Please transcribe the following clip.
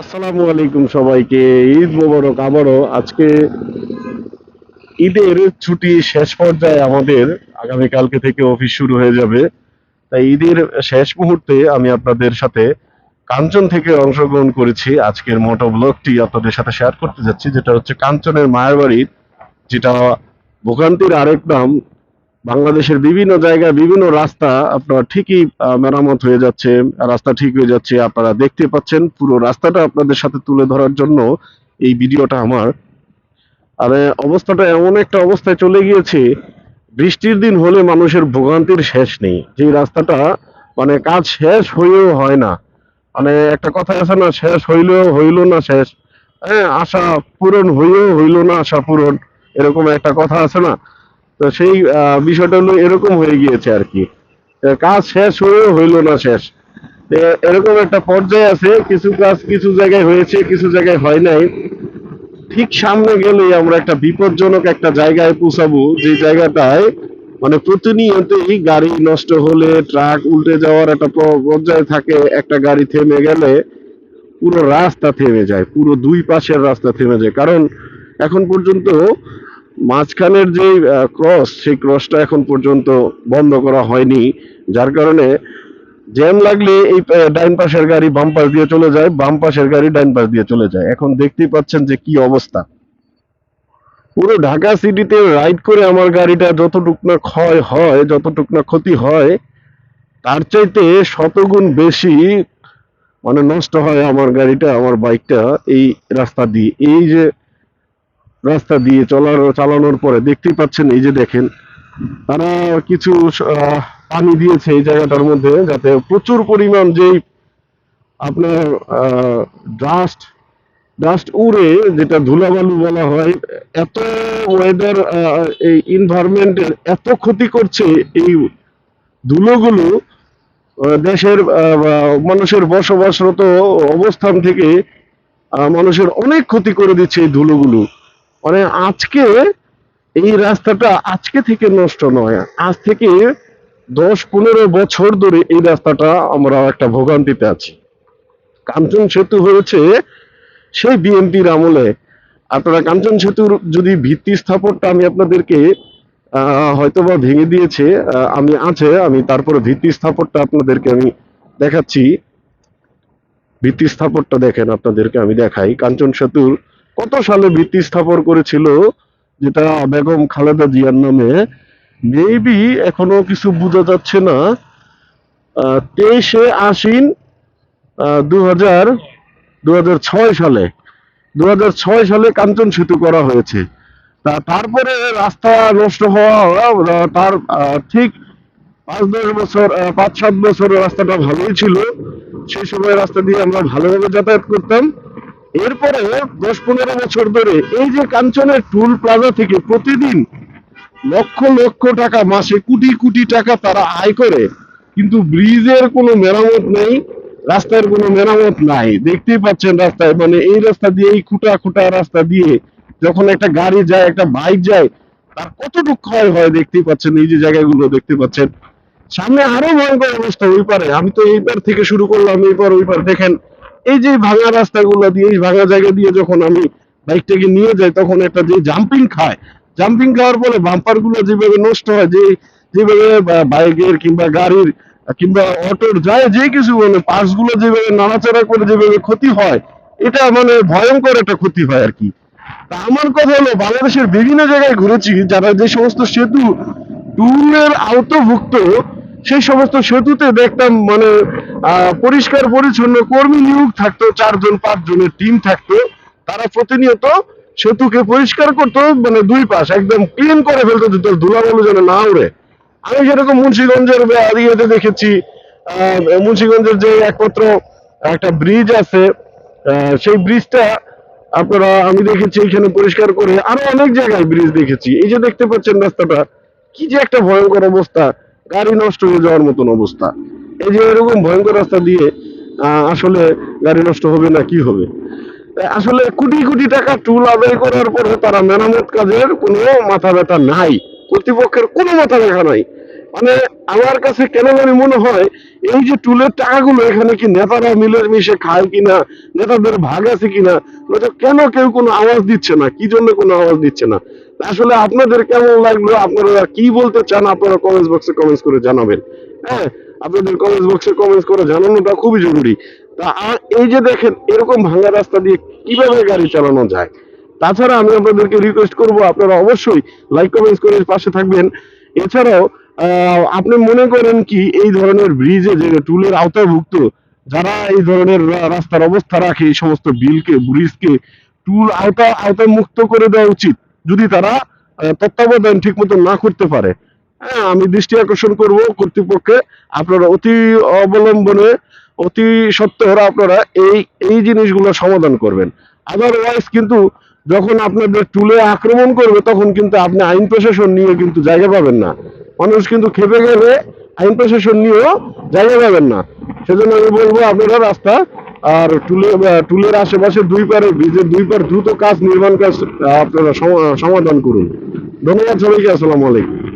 আসসালামু আলাইকুম সবাইকে। ঈদ মোবারক আবারও। আজকে ঈদের ছুটি শেষ পর্যায়ে আমাদের থেকে অফিস শুরু হয়ে যাবে। তাই ঈদের শেষ মুহূর্তে আমি আপনাদের সাথে কাঞ্চন থেকে অংশগ্রহণ করেছি। আজকের মোটো ব্লগটি আপনাদের সাথে শেয়ার করতে যাচ্ছি, যেটা হচ্ছে কাঞ্চনের মায়ের বাড়ির যেটা ভোগান্তির আরেক নাম বাংলাদেশের বিভিন্ন জায়গায় বিভিন্ন রাস্তা আপনার ঠিকই মেরামত হয়ে যাচ্ছে। রাস্তা ঠিক হয়ে যাচ্ছে। আপনারা দেখতে পাচ্ছেন পুরো রাস্তাটা আপনাদের সাথে তুলে ধরার জন্য এই ভিডিওটা আমার। আর, অবস্থাটা এমন একটা অবস্থায় চলে গিয়েছে, বৃষ্টির দিন হলে মানুষের ভোগান্তির শেষ নেই। যে রাস্তাটা মানে কাজ শেষ হয়েও হয় না। মানে একটা কথা আছে না, শেষ হইলেও হইল না শেষ। হ্যাঁ আশা পূরণ হইলেও হইল না আশা পূরণ। এরকম একটা কথা আছে না। তো সেই বিষয়টা হলো এরকম হয়ে গিয়েছে আর কি। কাজ শেষ হয়েও হইল না শেষ। এরকম একটা পর্যায়ে আছে, কিছু কাজ কিছু জায়গায় হয়েছে, কিছু জায়গায় হয় নাই। ঠিক সামনে গেলেই আমরা একটা বিপজ্জনক একটা জায়গায় পৌঁছাবো, যে জায়গাটায় মানে প্রতিনিয়তই গাড়ি নষ্ট হলে, ট্রাক উল্টে যাওয়ার একটা পর্যায়ে থাকে, একটা গাড়ি থেমে গেলে পুরো রাস্তা থেমে যায়, পুরো দুই পাশের রাস্তা থেমে যায়। কারণ এখন পর্যন্ত মাঝখানের যে ক্রস সেই ক্রসটা এখন পর্যন্ত বন্ধ করা হয়নি। যার কারণে জ্যাম লাগলে এই ডাইন পাশের গাড়ি বাম পাশ দিয়ে চলে যায়, বাম পাশের গাড়ি ডাইন পাশ দিয়ে চলে যায়। এখন দেখতেই পাচ্ছেন যে কি অবস্থা। পুরো ঢাকা সিটিতে রাইড করে আমার গাড়িটা যতটুক না ক্ষয় হয়, যতটুক না ক্ষতি হয়, তার চাইতে শতগুণ বেশি মানে নষ্ট হয় আমার গাড়িটা, আমার বাইকটা এই রাস্তা দিয়ে। এই যে রাস্তা দিয়ে চলার, চালানোর পরে দেখতেই পাচ্ছেন এই যে দেখেন, তারা কিছু পানি দিয়েছে এই জায়গাটার মধ্যে যাতে প্রচুর পরিমাণ যেই আপনার ডাস্ট ডাস্ট উড়ে, যেটা ধুলাবালু বলা হয়, এত ওয়েদার এই এনভায়রনমেন্টের এত ক্ষতি করছে এই ধুলোগুলো দেশের মানুষের বসবাসরত অবস্থান থেকে মানুষের অনেক ক্ষতি করে দিচ্ছে এই ধুলোগুলো। মানে আজকে এই রাস্তাটা আজকে থেকে নষ্ট নয়, আজ থেকে দশ পনেরো বছর ধরে এই রাস্তাটা আমরা একটা ভোগান্তিতে আছি। কাঞ্চন সেতু হয়েছে সেই বিএনপির আমলে। আপনারা কাঞ্চন সেতুর যদি ভিত্তি স্থাপনটা আমি আপনাদেরকে হয়তোবা ভেঙে দিয়েছে আমি আছে, আমি তারপরে ভিত্তি স্থাপনটা আপনাদেরকে আমি দেখাচ্ছি। ভিত্তি স্থাপনটা দেখেন আপনাদেরকে আমি দেখাই। কাঞ্চন সেতুর কত সালে ভিত্তি স্থাপন করেছিল যেটা বেগম খালেদা জিয়ার নামে? মেবি এখনও কিছু বোঝা যাচ্ছে না। তেইশে আশ্বিন দু হাজার সালে। দু সালে কাঞ্চন সেতু করা হয়েছে। তা তারপরে রাস্তা নষ্ট হওয়া, তার ঠিক পাঁচ, দশ বছর পাঁচ, সাত বছর রাস্তাটা ভালোই ছিল। সেই সময় রাস্তা দিয়ে আমরা ভালোভাবে যাতায়াত করতাম। এরপরে দশ পনেরো বছর ধরে এই যে কাঞ্চনের টুল প্লাজা থেকে প্রতিদিন লক্ষ লক্ষ টাকা মাসে কোটি কোটি টাকা তারা আয় করে, কিন্তু ব্রিজের কোনো মেরামত নেই, রাস্তার কোনো মেরামত নাই। দেখতেই পাচ্ছেন রাস্তায় মানে এই রাস্তা দিয়ে, এই খুঁটা খুঁটা রাস্তা দিয়ে যখন একটা গাড়ি যায়, একটা বাইক যায়, তার কতটুকু ক্ষয় হয় দেখতেই পাচ্ছেন, এই যে জায়গাগুলো দেখতে পাচ্ছেন। সামনে আরও ভয়ঙ্কর অবস্থা ওই পারে। আমি তো এইবার থেকে শুরু করলাম এই পার ওই পার। দেখেন এই যে ভাঙা রাস্তাগুলো দিয়ে, এই ভাঙা জায়গা দিয়ে যখন আমি বাইকটাকে নিয়ে যাই, তখন একটা যে জাম্পিং খায় জাম্পিং খাওয়ার ফলে বাম্পারগুলো যেভাবে নষ্ট হয়, যে, যেভাবে বাইকের কিংবা গাড়ির, কিংবা অটোর যায় যে কিছু মানে পার্টসগুলো যেভাবে নাড়াচাড়া করে যেভাবে ক্ষতি হয়, এটা মানে ভয়ঙ্কর একটা ক্ষতি হয় আর কি। তা আমার কথা হলো, বাংলাদেশের বিভিন্ন জায়গায় ঘুরেছি, যারা যে সমস্ত সেতু টুলের আওতভুক্ত সেই সমস্ত সেতুতে দেখতাম মানে পরিষ্কার পরিচ্ছন্ন কর্মী নিয়োগ থাকতো, চারজন, পাঁচজনের টিম থাকতো। তারা প্রতিনিয়ত সেতুকে পরিষ্কার করতো মানে দুই পাশ একদম ক্লিন করে ফেলতো, যেত ধুলাবালু যেন না উড়ে আমি যেরকম মুন্সিগঞ্জের ইয়েতে দেখেছি মুন্সিগঞ্জের যে একমাত্র একটা ব্রিজ আছে সেই ব্রিজটা আপনারা, আমি দেখেছি এখানে পরিষ্কার করে আরও অনেক জায়গায় ব্রিজ দেখেছি। এই যে দেখতে পাচ্ছেন রাস্তাটা, কি যে একটা ভয়ঙ্কর অবস্থা। গাড়ি নষ্ট হয়ে যাওয়ার মতন অবস্থা। এই যে এরকম ভয়ঙ্কর রাস্তা দিয়ে আসলে গাড়ি নষ্ট হবে না, কি হবে? আসলে কোটি কোটি টাকা টুল আদায় করার পরে তারা মেরামত কাজের কোনো মাথা ব্যথা নাই। কর্তৃপক্ষের কোনো মাথা ব্যথা নাই। মানে আমার কাছে কেন জানি মনে হয়, এই যে টুলের টাকাগুলো এখানে কি নেতারা মিলে মিশে খায় কিনা, নেতাদের ভাগ আছে কিনা কেন কেউ কোনো আওয়াজ দিচ্ছে না? কি জন্য কোনো আওয়াজ দিচ্ছে না? আসলে আপনাদের কেমন লাগল? আপনারা কি বলতে চান? আপনারা কমেন্টস বক্সে কমেন্টস করে জানাবেন। হ্যাঁ আপনাদের কমেন্টস বক্সে কমেন্টস করে জানানোটা খুবই জরুরি। তা আর এই যে দেখেন, এরকম ভাঙা রাস্তা দিয়ে কীভাবে গাড়ি চালানো যায়? তাছাড়া আমি আপনাদেরকে রিকোয়েস্ট করব, আপনারা অবশ্যই লাইক কমেন্টস করে পাশে থাকবেন। এছাড়াও আপনি মনে করেন কি, এই ধরনের ব্রিজে যে টুলের আওতাভুক্ত যারা এই ধরনের রাস্তার অবস্থা রাখে, এই সমস্ত বিলকে ব্রিজকে টুল আওতা, আওতায় মুক্ত করে দেওয়া উচিত। যদি তারা তত্ত্বাবধান ঠিক মতো না করতে পারে। হ্যাঁ আমি দৃষ্টি আকর্ষণ করব কর্তৃপক্ষে। আপনারা অতি অবলম্বনে, অতি সত্ত্বর আপনারা এই এই জিনিসগুলো সমাধান করবেন। আদারওয়াইজ কিন্তু যখন আপনাদের টুলে আক্রমণ করবে, তখন কিন্তু আপনি আইন প্রশাসন নিয়ে কিন্তু জায়গা পাবেন না। মানুষ কিন্তু খেপে গেলে আইন প্রশাসন নিয়েও জায়গা পাবেন না। সেজন্য আমি বলব, আপনারা রাস্তা আর টুলে টুলের আশেপাশে দুই পারে ব্রিজের দুই পার দ্রুত কাজ নির্মাণ কাজ আপনারা সম- সমাধান করুন। ধন্যবাদ সবাইকে, আসসালামু আলাইকুম।